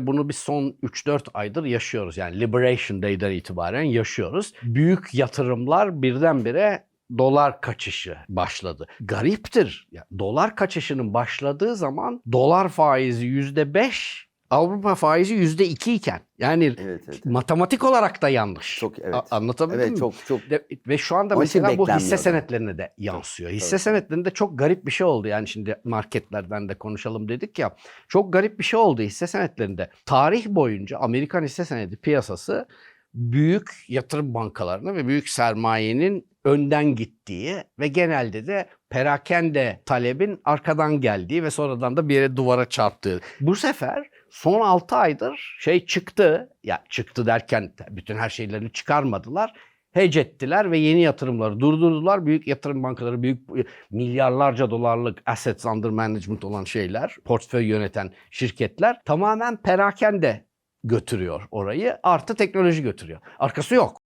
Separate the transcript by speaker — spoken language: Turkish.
Speaker 1: Bunu bir son 3-4 aydır yaşıyoruz. Yani Liberation Day'den itibaren yaşıyoruz. Büyük yatırımlar birdenbire dolar kaçışı başladı. Gariptir. Ya, dolar kaçışının başladığı zaman dolar faizi %5, Avrupa faizi %2 iken yani
Speaker 2: Evet evet.
Speaker 1: matematik olarak da yanlış.
Speaker 2: Çok evet.
Speaker 1: A- anlatabildim
Speaker 2: Evet
Speaker 1: mi?
Speaker 2: çok çok
Speaker 1: De- ve şu anda
Speaker 2: Onun
Speaker 1: mesela bu hisse senetlerine de yansıyor. Hisse
Speaker 2: tabii.
Speaker 1: senetlerinde çok garip bir şey oldu. Yani şimdi marketlerden de konuşalım dedik ya. Çok garip bir şey oldu hisse senetlerinde. Tarih boyunca Amerikan hisse senedi piyasası büyük yatırım bankalarına ve büyük sermayenin önden gittiği ve genelde de perakende talebin arkadan geldiği ve sonradan da bir yere duvara çarptığı. Bu sefer son 6 aydır şey çıktı. Ya çıktı derken bütün her şeylerini çıkarmadılar. Hedge ettiler ve yeni yatırımları durdurdular. Büyük yatırım bankaları, büyük milyarlarca dolarlık assets under management olan şeyler, portföy yöneten şirketler tamamen perakende götürüyor orayı. Artı teknoloji götürüyor. Arkası yok.